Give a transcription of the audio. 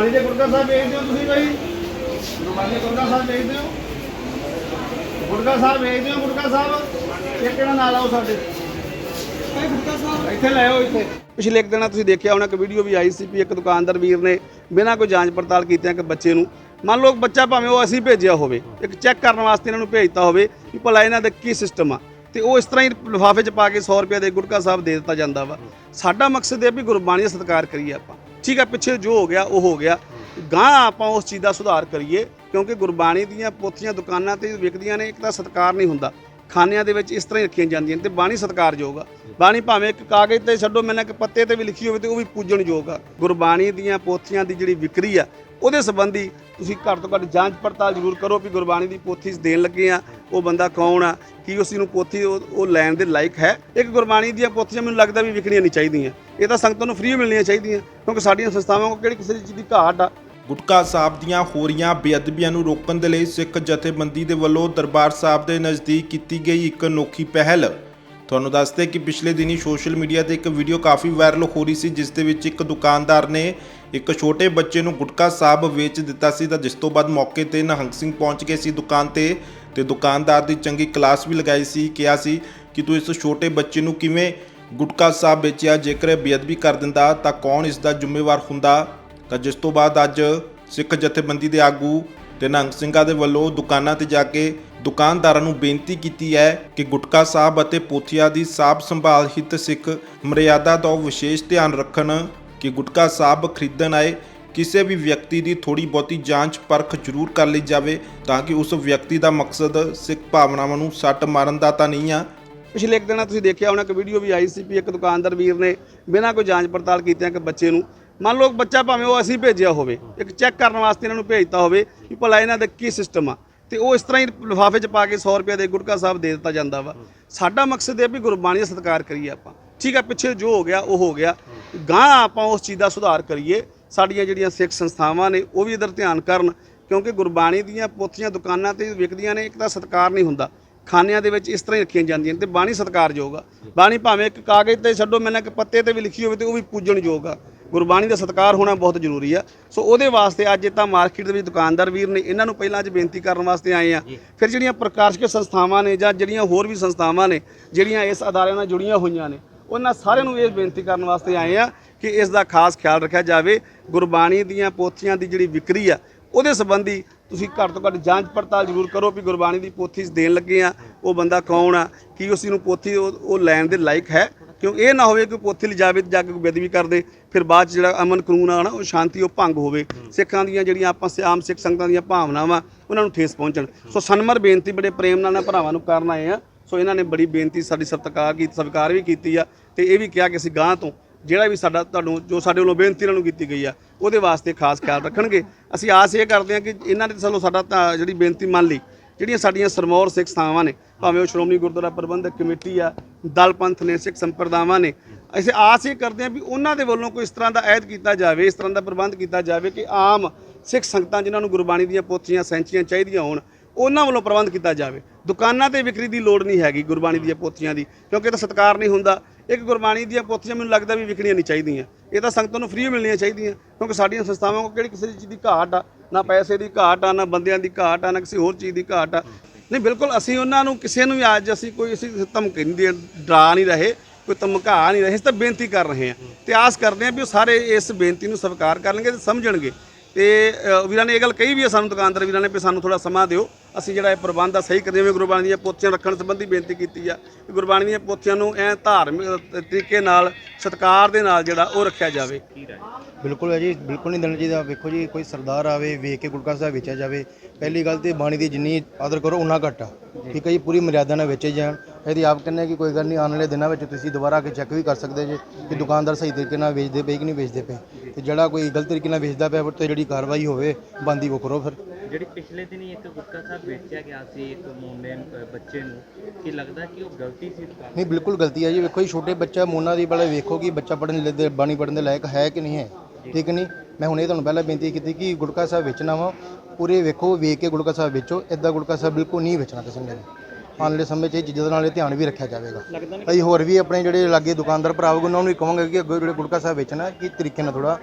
ਗੁਰਬਾਣੀ ਦੇ ਗੁਰਦਾ ਸਾਹਿਬ ਵੇਚਦੇ ਹੋ ਤੁਸੀਂ ਬਾਈ? ਗੁਰਬਾਣੀ ਦੇ ਸਾਹਿਬ ਵੇਚਦੇ ਹੋ? ਗੁਰਦਾ ਸਾਹਿਬ ਵੇਚਦੇ ਹੋ ਗੁਰਦਾ ਸਾਹਿਬ? ਇਹ ਕਿਹੜਾ ਨਾਲ ਆਓ ਸਾਡੇ। ਇੱਥੇ ਲੈ ਆਓ ਇੱਥੇ। ਪਿਛਲੇ ਇੱਕ ਦਿਨਾਂ ਤੁਸੀਂ ਦੇਖਿਆ ਹੋਣਾ ਕਿ ਵੀਡੀਓ ਵੀ ਆਈ ਸੀ ਵੀ ਇੱਕ ਦੁਕਾਨਦਾਰ ਵੀਰ ਨੇ ਬਿਨਾਂ ਕੋਈ ਜਾਂਚ ਪੜਤਾਲ ਕੀਤਿਆਂ ਕਿ ਬੱਚੇ ਨੂੰ, ਮੰਨ ਲਓ ਬੱਚਾ ਭਾਵੇਂ ਉਹ ਅਸੀਂ ਭੇਜਿਆ ਹੋਵੇ, ਇੱਕ ਚੈੱਕ ਕਰਨ ਵਾਸਤੇ ਇਹਨਾਂ ਨੂੰ ਭੇਜਤਾ ਹੋਵੇ ਕਿ ਭਲਾ ਇਹਨਾਂ ਦਾ ਕੀ ਸਿਸਟਮ ਆ। ਤੇ ਉਹ ਇਸ ਤਰ੍ਹਾਂ ਹੀ ਲਿਫਾਫੇ 'ਚ ਪਾ ਕੇ 100 ਰੁਪਏ ਦੇ ਗੁਟਕਾ ਸਾਹਿਬ ਦੇ ਦਿੱਤਾ ਜਾਂਦਾ ਵਾ। ਸਾਡਾ ਮਕਸਦ ਇਹ ਵੀ ਗੁਰਬਾਣੀ ਦਾ ਸਤਿਕਾਰ ਕਰੀਏ ਆਪਾਂ। ਠੀਕ ਆ, ਪਿੱਛੇ ਜੋ ਹੋ ਗਿਆ, ਉਹ ਹੋ ਗਿਆ। ਗਾਂ ਆਪਾਂ ਉਸ ਚੀਜ਼ ਦਾ ਸੁਧਾਰ ਕਰੀਏ, ਕਿਉਂਕਿ ਗੁਰਬਾਣੀ ਦੀਆਂ ਪੋਥੀਆਂ ਦੁਕਾਨਾਂ ਤੇ ਵਿਕਦੀਆਂ ਨੇ, ਇੱਕ ਤਾਂ ਸਤਿਕਾਰ ਨਹੀਂ ਹੁੰਦਾ। ਖਾਨਿਆਂ ਦੇ ਵਿੱਚ ਇਸ ਤਰ੍ਹਾਂ ਹੀ ਰੱਖੀਆਂ ਜਾਂਦੀਆਂ ਨੇ, ਤੇ ਬਾਣੀ ਸਤਿਕਾਰਯੋਗ ਆ। ਬਾਣੀ ਭਾਵੇਂ ਇੱਕ ਕਾਗਜ਼ ਤੇ ਛੱਡੋ, ਮੈਨਾਂ ਕਿ ਪੱਤੇ ਤੇ ਵੀ ਲਿਖੀ ਹੋਵੇ ਤੇ ਉਹ ਵੀ ਪੂਜਣਯੋਗ ਆ। ਗੁਰਬਾਣੀ ਦੀਆਂ ਪੋਥੀਆਂ ਦੀ ਜਿਹੜੀ ਵਿਕਰੀ ਆ, ਉਹਦੇ ਸੰਬੰਧੀ ਤੁਸੀਂ ਘੱਟ ਤੋਂ ਘੱਟ ਜਾਂਚ ਪੜਤਾਲ ਜ਼ਰੂਰ ਕਰੋ ਵੀ ਗੁਰਬਾਣੀ ਦੀ ਪੋਥੀ ਦੇਣ ਲੱਗੇ ਆ, ਉਹ ਬੰਦਾ ਕੌਣ ਆ, ਕੀ ਉਸ ਨੂੰ ਪੋਥੀ ਉਹ ਲੈਣ ਦੇ ਲਾਇਕ ਹੈ। ਇੱਕ ਗੁਰਬਾਣੀ ਦੀਆਂ ਪੋਥੀਆਂ ਮੈਨੂੰ ਲੱਗਦਾ ਵੀ ਵਿਕਣੀਆਂ ਨਹੀਂ ਚਾਹੀਦੀਆਂ। ਇਹ ਤਾਂ ਸੰਗਤਾਂ ਨੂੰ ਫ੍ਰੀ ਮਿਲਣੀਆਂ ਚਾਹੀਦੀਆਂ, ਕਿਉਂਕਿ ਸਾਡੀਆਂ ਸੰਸਥਾਵਾਂ ਕੋਲ ਕਿਹੜੀ ਕਿਸੇ ਚੀਜ਼ ਦੀ ਘਾਟ ਆ? ਗੁਟਕਾ ਸਾਹਿਬ ਦੀਆਂ ਹੋ ਰਹੀਆਂ ਬੇਅਦਬੀਆਂ ਨੂੰ ਰੋਕਣ ਦੇ ਲਈ ਸਿੱਖ ਜਥੇਬੰਦੀ ਦੇ ਵੱਲੋਂ ਦਰਬਾਰ ਸਾਹਿਬ ਦੇ ਨਜ਼ਦੀਕ ਕੀਤੀ ਗਈ ਇੱਕ ਅਨੋਖੀ ਪਹਿਲ। ਤੁਹਾਨੂੰ ਦੱਸਦੇ ਕਿ ਪਿਛਲੇ ਦਿਨੀ ਸੋਸ਼ਲ ਮੀਡੀਆ ਤੇ ਇੱਕ ਵੀਡੀਓ ਕਾਫੀ ਵਾਇਰਲ ਹੋ ਰਹੀ ਸੀ, ਜਿਸ ਦੇ ਵਿੱਚ ਇੱਕ ਦੁਕਾਨਦਾਰ ਨੇ ਇੱਕ ਛੋਟੇ ਬੱਚੇ ਨੂੰ ਗੁਟਕਾ ਸਾਹਿਬ ਵੇਚ ਦਿੱਤਾ ਸੀ ਤਾਂ ਜਿਸ ਤੋਂ ਬਾਅਦ ਮੌਕੇ ਤੇ ਨਿਹੰਗ ਸਿੰਘ ਪਹੁੰਚ ਗਏ ਸੀ ਦੁਕਾਨ ਤੇ ਤੇ ਦੁਕਾਨਦਾਰ ਦੀ ਚੰਗੀ ਕਲਾਸ ਵੀ ਲਗਾਈ ਸੀ, ਕਿਹਾ ਸੀ ਕਿ ਤੂੰ ਇਸ ਛੋਟੇ ਬੱਚੇ ਨੂੰ ਕਿਵੇਂ ਗੁਟਕਾ ਸਾਹਿਬ ਵੇਚਿਆ, ਜੇਕਰ ਇਹ ਬੇਅਦਬੀ ਕਰ ਦਿੰਦਾ ਤਾਂ ਕੌਣ ਇਸ ਦਾ ਜ਼ਿੰਮੇਵਾਰ ਹੁੰਦਾ? ਤਾਂ ਜਿਸ ਤੋਂ ਬਾਅਦ ਅੱਜ ਸਿੱਖ ਜਥੇਬੰਦੀ ਦੇ ਆਗੂ ਤੇ ਨਿਹੰਗ ਸਿੰਘਾਂ ਦੇ ਵੱਲੋਂ ਦੁਕਾਨਾਂ ਤੇ ਜਾ ਕੇ ਦੁਕਾਨਦਾਰਾਂ ਨੂੰ ਬੇਨਤੀ ਕੀਤੀ ਹੈ ਕਿ ਗੁਟਕਾ ਸਾਹਿਬ ਅਤੇ ਪੋਥੀਆ ਦੀ ਸਾਂਭ ਸੰਭਾਲ ਹਿੱਤ ਸਿੱਖ ਮਰਿਆਦਾ ਦਾ ਵਿਸ਼ੇਸ਼ ਧਿਆਨ ਰੱਖਣ। ਕਿ ਗੁਟਕਾ ਸਾਹਿਬ ਖਰੀਦਣ ਆਏ, ਕਿਸੇ ਵੀ ਵਿਅਕਤੀ ਦੀ ਥੋੜੀ ਬਹੁਤੀ ਜਾਂਚ ਪਰਖ ਜ਼ਰੂਰ ਕਰ ਲਈ ਜਾਵੇ ਤਾਂ ਕਿ ਉਸ ਵਿਅਕਤੀ ਦਾ ਮਕਸਦ ਸਿੱਖ ਭਾਵਨਾਵਾਂ ਨੂੰ ਸੱਟ ਮਾਰਨ ਦਾ ਤਾਂ ਨਹੀਂ ਆ। ਪਿਛਲੇ ਇੱਕ ਦਿਨਾਂ ਤੁਸੀਂ ਦੇਖਿਆ ਹੋਣਾ ਕਿ ਵੀਡੀਓ ਵੀ ਆਈ ਸੀ ਵੀ ਇੱਕ ਦੁਕਾਨਦਾਰ ਵੀਰ ਨੇ ਬਿਨਾਂ ਕੋਈ ਜਾਂਚ ਪੜਤਾਲ ਕੀਤਿਆਂ ਕਿ ਬੱਚੇ ਨੂੰ, ਮੰਨ ਲਓ ਬੱਚਾ ਭਾਵੇਂ ਉਹ ਅਸੀਂ ਭੇਜਿਆ ਹੋਵੇ, ਇੱਕ ਚੈੱਕ ਕਰਨ ਵਾਸਤੇ ਇਹਨਾਂ ਨੂੰ ਭੇਜਤਾ ਹੋਵੇ ਕਿ ਭਲਾ ਇਹਨਾਂ ਦਾ ਕੀ ਸਿਸਟਮ ਆ। ਤੇ ਉਹ ਇਸ ਤਰ੍ਹਾਂ ਹੀ ਲਿਫਾਫੇ 'ਚ ਪਾ ਕੇ 100 ਰੁਪਏ ਦੇ ਗੁਟਕਾ ਸਾਹਿਬ ਦੇ ਦਿੱਤਾ ਜਾਂਦਾ ਵਾ। ਸਾਡਾ ਮਕਸਦ ਇਹ ਵੀ ਗੁਰਬਾਣੀ ਦਾ ਸਤਿਕਾਰ ਕਰੀਏ ਆਪਾਂ। ਠੀਕ ਆ, ਪਿੱਛੇ ਜੋ ਹੋ ਗਿਆ, ਉਹ ਹੋ ਗਿਆ। ਗਾਂ ਆਪਾਂ ਉਸ ਚੀਜ਼ ਦਾ ਸੁਧਾਰ ਕਰੀਏ, ਸਾਡੀਆਂ ਜਿਹੜੀਆਂ ਸਿੱਖ ਸੰਸਥਾਵਾਂ ਨੇ, ਉਹ ਵੀ ਇਧਰ ਧਿਆਨ ਕਰਨ, ਕਿਉਂਕਿ ਗੁਰਬਾਣੀ ਦੀਆਂ ਪੋਥੀਆਂ ਦੁਕਾਨਾਂ ਤੇ ਵਿਕਦੀਆਂ ਨੇ, ਇੱਕ ਤਾਂ ਸਤਿਕਾਰ ਨਹੀਂ ਹੁੰਦਾ। ਖਾਨਿਆਂ ਦੇ ਵਿੱਚ ਇਸ ਤਰ੍ਹਾਂ ਹੀ ਰੱਖੀਆਂ ਜਾਂਦੀਆਂ ਨੇ ਤੇ ਬਾਣੀ ਸਤਿਕਾਰਯੋਗ ਆ। ਬਾਣੀ ਭਾਵੇਂ ਇੱਕ ਕਾਗਜ਼ ਤੇ ਛੱਡੋ, ਮੈਨਾਂ ਇੱਕ ਪੱਤੇ ਤੇ ਵੀ ਲਿਖੀ ਹੋਵੇ ਤੇ ਉਹ ਵੀ ਪੂਜਣਯੋਗ ਆ। ਗੁਰਬਾਣੀ ਦਾ ਸਤਿਕਾਰ ਹੋਣਾ ਬਹੁਤ ਜ਼ਰੂਰੀ ਆ। ਸੋ ਉਹਦੇ ਵਾਸਤੇ ਅੱਜ ਤਾਂ ਮਾਰਕੀਟ ਦੇ ਵਿੱਚ ਦੁਕਾਨਦਾਰ ਵੀਰ ਨੇ ਇਹਨਾਂ ਨੂੰ ਪਹਿਲਾਂ ਅੱਜ ਬੇਨਤੀ ਕਰਨ ਵਾਸਤੇ ਆਏ ਆ। ਫਿਰ ਜਿਹੜੀਆਂ ਪ੍ਰਕਾਸ਼ਕ ਸੰਸਥਾਵਾਂ ਨੇ ਜਾਂ ਜਿਹੜੀਆਂ ਹੋਰ ਵੀ ਸੰਸਥਾਵਾਂ ਨੇ, ਜਿਹੜੀਆਂ ਇਸ ਅਦਾਰੇ ਨਾਲ ਜੁੜੀਆਂ ਹੋਈਆਂ ਨੇ ਉਹਨਾਂ ਸਾਰਿਆਂ ਨੂੰ ਇਹ ਬੇਨਤੀ ਕਰਨ ਵਾਸਤੇ ਆਏ ਆ ਕਿ ਇਸ ਦਾ ਖਾਸ ਖਿਆਲ ਰੱਖਿਆ ਜਾਵੇ। ਗੁਰਬਾਣੀ ਦੀਆਂ ਪੋਥੀਆਂ ਦੀ ਜਿਹੜੀ ਵਿਕਰੀ ਆ, ਉਹਦੇ ਸੰਬੰਧੀ ਤੁਸੀਂ ਘੱਟ ਤੋਂ ਘੱਟ ਜਾਂਚ ਪੜਤਾਲ ਜ਼ਰੂਰ ਕਰੋ ਵੀ ਗੁਰਬਾਣੀ ਦੀ ਪੋਥੀ ਦੇਣ ਲੱਗੇ ਆ, ਉਹ ਬੰਦਾ ਕੌਣ ਆ, ਕੀ ਉਸ ਨੂੰ ਪੋਥੀ ਉਹ ਉਹ ਲੈਣ ਦੇ ਲਾਇਕ ਹੈ। ਕਿਉਂ ਇਹ ਨਾ ਹੋਵੇ ਕਿ ਪੋਥੀ ਲਿਜਾਵੇ ਤੇ ਜਾ ਕੇ ਕੋਈ ਕਰ ਦੇ, ਫਿਰ ਬਾਅਦ ਚ ਜਿਹੜਾ ਅਮਨ ਕਾਨੂੰਨ ਆ ਨਾ, ਉਹ ਸ਼ਾਂਤੀ, ਉਹ ਭੰਗ ਹੋਵੇ। ਸਿੱਖਾਂ ਦੀਆਂ ਜਿਹੜੀਆਂ ਆਪਾਂ ਸ- ਆਮ ਸਿੱਖ ਸੰਗਤਾਂ ਦੀਆਂ ਭਾਵਨਾਵਾਂ, ਉਹਨਾਂ ਨੂੰ ਠੇਸ ਪਹੁੰਚਣ। ਸੋ ਸਨਮਰ ਬੇਨਤੀ ਬੜੇ ਪ੍ਰੇਮ ਨਾਲ ਨਾ ਭਰਾਵਾਂ ਨੂੰ ਕਰਨ ਆਏ ਆ ਸੋ ਇਹਨਾਂ ਨੇ ਬੜੀ ਬੇਨਤੀ ਸਾਡੀ ਸਤਿਕਾਰ ਕੀਤੀ ਸਵੀਕਾਰ ਵੀ ਕੀਤੀ ਆ। ਤੇ ਇਹ ਵੀ ਕਿਹਾ ਕਿ ਅਸੀਂ ਗਾਂ ਤੋਂ ਜਿਹੜਾ ਵੀ ਸਾਡਾ ਤੁਹਾਨੂੰ, ਜੋ ਸਾਡੇ ਵੱਲੋਂ ਬੇਨਤੀ ਇਹਨਾਂ ਨੂੰ ਕੀਤੀ ਗਈ ਆ, ਉਹਦੇ ਵਾਸਤੇ ਖਾਸ ਖਿਆਲ ਰੱਖਣਗੇ। ਅਸੀਂ ਆਸ ਇਹ ਕਰਦੇ ਹਾਂ ਕਿ ਇਹਨਾਂ ਨੇ ਸਾਨੂੰ ਸਾਡਾ ਤਾਂ ਜਿਹੜੀ ਬੇਨਤੀ ਮੰਨ ਲਈ, ਜਿਹੜੀਆਂ ਸਾਡੀਆਂ ਸਰਮੌਰ ਸਿੱਖ ਸੰਸਥਾਵਾਂ ਨੇ, ਭਾਵੇਂ ਉਹ ਸ਼੍ਰੋਮਣੀ ਗੁਰਦੁਆਰਾ ਪ੍ਰਬੰਧਕ ਕਮੇਟੀ ਆ, ਦਲ ਪੰਥ ਨੇ, ਸਿੱਖ ਸੰਪਰਦਾਵਾਂ ਨੇ, ਅਸੀਂ ਆਸ ਇਹ ਕਰਦੇ ਹਾਂ ਵੀ ਉਹਨਾਂ ਦੇ ਵੱਲੋਂ ਕੋਈ ਇਸ ਤਰ੍ਹਾਂ ਦਾ ਐਦ ਕੀਤਾ ਜਾਵੇ, ਇਸ ਤਰ੍ਹਾਂ ਦਾ ਪ੍ਰਬੰਧ ਕੀਤਾ ਜਾਵੇ ਕਿ ਆਮ ਸਿੱਖ ਸੰਗਤਾਂ ਜਿਨ੍ਹਾਂ ਨੂੰ ਗੁਰਬਾਣੀ ਦੀਆਂ ਪੋਥੀਆਂ, ਸੈਂਚੀਆਂ ਚਾਹੀਦੀਆਂ ਹੋਣ ਉਹਨਾਂ ਵੱਲੋਂ ਪ੍ਰਬੰਧ ਕੀਤਾ ਜਾਵੇ। ਦੁਕਾਨਾਂ ਤੇ ਵਿਕਰੀ ਦੀ ਲੋੜ ਨਹੀਂ ਹੈਗੀ ਗੁਰਬਾਣੀ ਦੀਆਂ ਪੋਥੀਆਂ ਦੀ, ਕਿਉਂਕਿ ਇਹ ਤਾਂ ਸਤਿਕਾਰ ਨਹੀਂ ਹੁੰਦਾ। ਇੱਕ ਗੁਰਬਾਣੀ ਦੀਆਂ ਪੋਥੀਆਂ ਮੈਨੂੰ ਲੱਗਦਾ ਵੀ ਵਿਕਣੀਆਂ ਨਹੀਂ ਚਾਹੀਦੀਆਂ। ਇਹ ਤਾਂ ਸੰਗਤਾਂ ਨੂੰ ਫ੍ਰੀ ਮਿਲਣੀਆਂ ਚਾਹੀਦੀਆਂ, ਕਿਉਂਕਿ ਸਾਡੀਆਂ ਸੰਸਥਾਵਾਂ ਕੋਲ ਕਿਹੜੀ ਕਿਸੇ ਚੀਜ਼ ਦੀ ਘਾਟ ਆ, ਨਾ ਪੈਸੇ ਦੀ ਘਾਟ ਆ, ਨਾ ਬੰਦਿਆਂ ਦੀ ਘਾਟ ਆ, ਨਾ ਕਿਸੇ ਹੋਰ ਚੀਜ਼ ਦੀ ਘਾਟ ਆ। ਨਹੀਂ, ਬਿਲਕੁਲ ਅਸੀਂ ਉਹਨਾਂ ਨੂੰ ਕਿਸੇ ਨੂੰ ਵੀ ਅੱਜ ਅਸੀਂ ਕੋਈ ਅਸੀਂ ਧਮਕੀ ਨਹੀਂ ਦੇ ਡਰਾ ਨਹੀਂ ਰਹੇ, ਕੋਈ ਧਮਕਾ ਨਹੀਂ ਰਹੇ, ਅਸੀਂ ਤਾਂ ਬੇਨਤੀ ਕਰ ਰਹੇ ਹਾਂ। ਤੇ ਆਸ ਕਰਦੇ ਹਾਂ ਵੀ ਉਹ ਸਾਰੇ ਇਸ ਬੇਨਤੀ ਨੂੰ ਸਵੀਕਾਰ ਕਰਨਗੇ ਤੇ ਸਮਝਣਗੇ। ਤੇ ਅ, ਵੀਰਾਂ ਨੇ ਇਹ ਗੱਲ ਕਹੀ ਵੀ ਹੈ ਸਾਨੂੰ ਦੁਕਾਨਦਾਰ ਵੀਰਾਂ ਨੇ ਵੀ ਸਾਨੂੰ ਥੋੜਾ ਸਮਾਂ ਦਿਓ। ਅਸੀਂ ਜਿਹੜਾ ਇਹ ਪ੍ਰਬੰਧ ਆ ਸਹੀ ਕਰੀਏ ਜਿਵੇਂ ਗੁਰਬਾਣੀ ਦੀਆਂ ਪੋਥੀਆਂ ਰੱਖਣ ਸੰਬੰਧੀ ਬੇਨਤੀ ਕੀਤੀ ਆ ਕਿ ਗੁਰਬਾਣੀ ਦੀਆਂ ਪੋਥੀਆਂ ਨੂੰ ਐ ਧਾਰਮਿਕ ਅ, ਤਰੀਕੇ ਨਾਲ ਸਤਿਕਾਰ ਦੇ ਨਾਲ ਜਿਹੜਾ ਉਹ ਰੱਖਿਆ ਜਾਵੇ। ਬਿਲਕੁਲ ਹੈ ਜੀ ਬਿਲਕੁਲ ਨਹੀਂ ਦੇਣਾ ਚਾਹੀਦਾ ਵੇਖੋ ਜੀ ਕੋਈ ਸਰਦਾਰ ਆਵੇ ਵੇਖ ਕੇ ਗੁਟਕਾ ਸਾਹਿਬ ਵੇਚਿਆ ਜਾਵੇ ਪਹਿਲੀ ਗੱਲ ਤੇ ਬਾਣੀ ਦੀ ਜਿੰਨੀ ਆਦਰ ਕਰੋ ਉਨਾ ਘੱਟ ਆ। ਠੀਕ ਹੈ ਜੀ ਪੂਰੀ ਮਰਿਆਦਾ ਨਾਲ ਵੇਚੇ ਜਾਣ। ਇਹਦੀ ਆਪ ਕਹਿੰਦੇ ਕਿ ਕੋਈ ਗੱਲ ਨਹੀਂ ਆਉਣ ਵਾਲੇ ਦਿਨਾਂ ਵਿੱਚ ਤੁਸੀਂ ਦੁਬਾਰਾ ਆ ਕੇ ਚੈੱਕ ਵੀ ਕਰ ਸਕਦੇ ਜੇ ਕਿ ਦੁਕਾਨਦਾਰ ਸਹੀ ਤਰੀਕੇ ਨਾਲ ਵੇਚਦੇ ਪਏ ਕਿ ਨਹੀਂ ਵੇਚਦੇ ਪਏ। ਤੇ ਜਿਹੜਾ ਕੋਈ ਗਲਤ ਤਰੀਕੇ ਨਾਲ ਵੇਚਦਾ ਪਿਆ ਤੇ ਜਿਹੜੀ ਕਾਰਵਾਈ ਹੋਵੇ ਬੰਦੀ ਉਹ ਕਰੋ ਫਿਰ। ਜਿਹੜੀ ਪਿਛਲੇ ਦਿਨੀ ਇੱਕ ਗੁਟਕਾ ਸਾਹਿਬ ਵੇਚਿਆ ਗਿਆ ਸੀ ਇੱਕ ਮੁੰਡੇ ਨੂੰ- ਅ, ਬੱਚੇ ਨੂੰ ਕੀ ਲੱਗਦਾ ਕਿ ਉਹ ਗਲਤੀ ਸੀ ਦੁਕਾਨ ਨਹੀਂ ਬਿਲਕੁਲ ਗਲਤੀ ਹੈ ਜੀ। ਵੇਖੋ ਜੀ ਛੋਟੇ ਬੱਚਾ ਮੋਨਾ ਦੀ ਬੜਾ ਵੇਖੋ ਕਿ ਬੱਚਾ ਪੜਨ ਦੇ ਬਾਣੀ ਪੜਨ ਦੇ ਲਾਇਕ ਹੈ ਕਿ ਨਹੀਂ ਹੈ। ਠੀਕ ਨਹੀਂ? ਮੈਂ ਹੁਣੇ ਤੁਹਾਨੂੰ ਪਹਿਲਾਂ ਬੇਨਤੀ ਕੀਤੀ ਕਿ ਗੁਟਕਾ ਸਾਹਿਬ ਵੇਚਣਾ ਵਾ। ਪੂਰੇ ਵੇਖੋ ਵੇਖ ਕੇ ਗੁਟਕਾ ਸਾਹਿਬ ਵੇਚੋ। ਇਦਾਂ ਗੁਟਕਾ ਸਾਹਿਬ ਬਿਲਕੁਲ ਨਹੀਂ ਵੇਚਣਾ ਕਿਸੇ ਨੇ। ਆਉਣ ਵਾਲੇ ਸਮੇਂ 'ਚ ਇਹ ਚੀਜ਼ਾਂ ਦੇ ਨਾਲ ਇਹ ਧਿਆਨ ਵੀ ਰੱਖਿਆ ਜਾਵੇਗਾ। ਅਸੀਂ ਹੋਰ ਵੀ ਆਪਣੇ ਜਿਹੜੇ ਲਾਗੇ ਦੁਕਾਨਦਾਰ ਭਰਾ ਹੋਗੇ ਉਹਨਾਂ ਨੂੰ ਵੀ ਕਹਾਂਗੇ ਕਿ ਅੱਗੇ ਜਿਹੜੇ ਗੁਟਕਾ ਸਾਹਿਬ ਵੇਚਣਾ ਕਿ ਤਰੀਕੇ ਨਾਲ ਥੋੜਾ